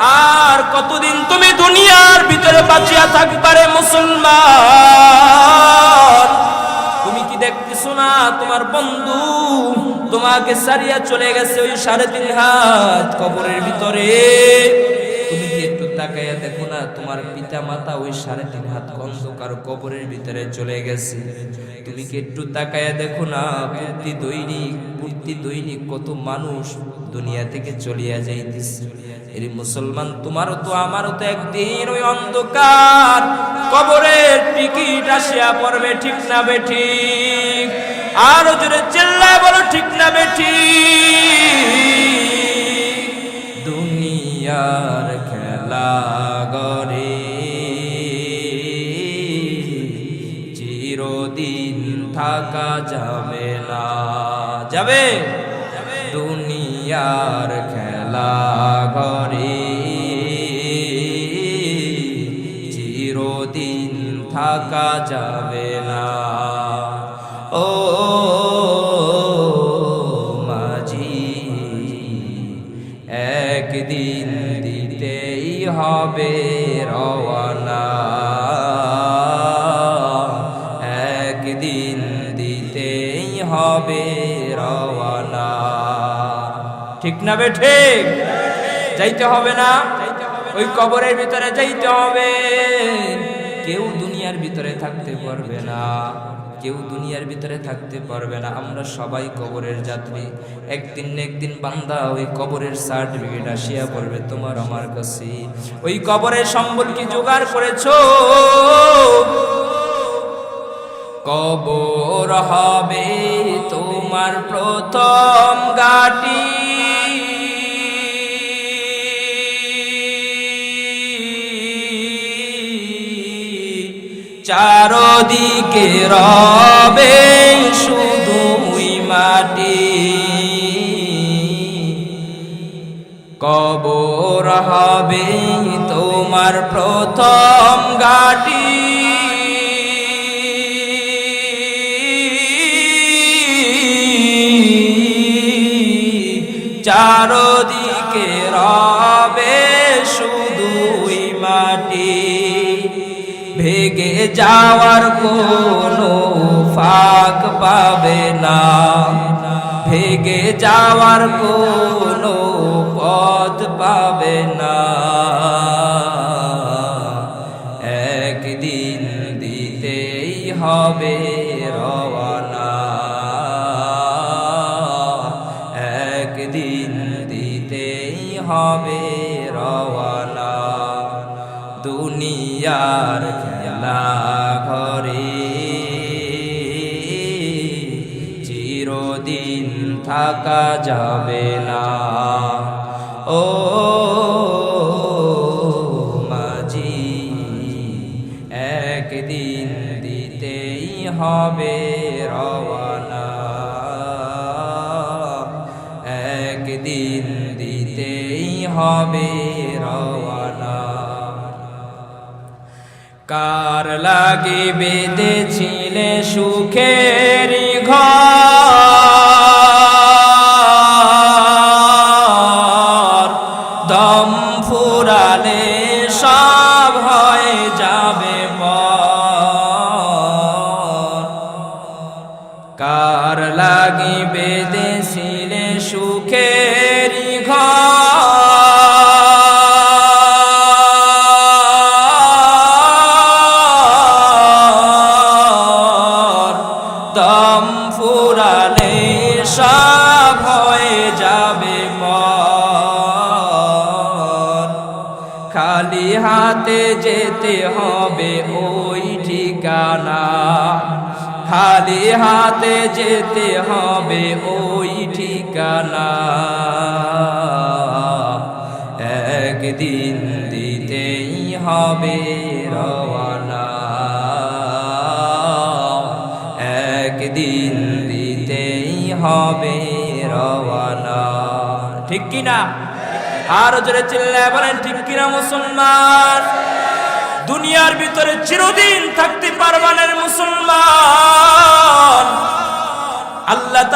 আর কতদিন তুমি দুনিয়ার ভিতরে বাঁচিয়া থাকবারে মুসলমান? তুমি কি দেখতেছো না তোমার বন্ধু তোমাকে সারিয়া চলে গেছে ওই সাড়ে তিন হাত কবরের ভিতরে? তাকাইয়া দেখো না, তোমার পিতা মাতা ওই সাড়ে তিন হাত অন্ধকার কবরের ভিতরে চলে গেছে। তুমি কি একটু তাকাইয়া দেখো না, প্রতি দৈনিক প্রতি দৈনিক কত মানুষ দুনিয়া থেকে চলিয়া যাইতেছে। এর মুসলমান, তোমারও তো, আমারও তো একদিন ওই অন্ধকার কবরের টিকিট আসিয়া পড়বে, ঠিক না বেঠিক আরও জোরে চিল্লায় বলো, ঠিক না বেঠিক দুনিয়ার খেলা গরে চিরদিন থাকা যাবে না। যাবে? দুনিয়ার খেলা ঘরে। চিরদিন থাকা যাবে না। ও একদিন দিতেই হবে রওয়ানা। একদিন দিতেই হবে রওয়ানা। ঠিক না বে ঠিক? যাইতে হবে না। ওই কবরের ভিতরে যাইতে হবে। কেউ দুনিয়ার ভিতরে থাকতে পারবে না। কেউ দুনিয়ার ভিতরে থাকতে পারবে না। আমরা সবাই কবরের যাত্রী। একদিন একদিন বান্দা ওই কবরের সার্টিফিকেট আসিয়া পড়বে তোমার আমার কাছে। ওই কবরের সম্বল কি জোগাড় করেছ? কবর হবে তোমার প্রথম গাটি। চারদিকে রবে শুধুই মাটি। কবর হবে তোমার প্রথম গাটি চারদিকে রবে শুধুই মাটি। ভেগে যাওয়ার কোনো ফাঁক পাবে না। ভেগে যাওয়ার কোনো পথ পাবে না। একদিন দিতেই হবে রওয়ানা। একদিন দিতেই হবে রওয়ানা। দুনিয়ার খেলা ঘরে। চিরদিন থাকা যাবে না। ও মাঝি, একদিন দিতেই হবে রওয়ানা। একদিন দিতেই হবে কার লাগে বেঁধেছিলে সুখের ঘর? দম ফুরালে সব হয়ে যাবে পর। কার লাগি বেদেছিলে সব হয়ে যাবে খালি হাতে যেতে হবে ওই ঠিকানা। খালি হাতে যেতে হবে ওই ঠিকানা। একদিন দিতেই হবে রওয়ানা। একদিন হবে রওয়ানা। ঠিক কিনা? আর জোরে চিল্লায় বলেন, ঠিক কিনা মুসলমান? দুনিয়ার ভিতরে চিরদিন থাকতে পারবানের মুসলমান। আল্লাহ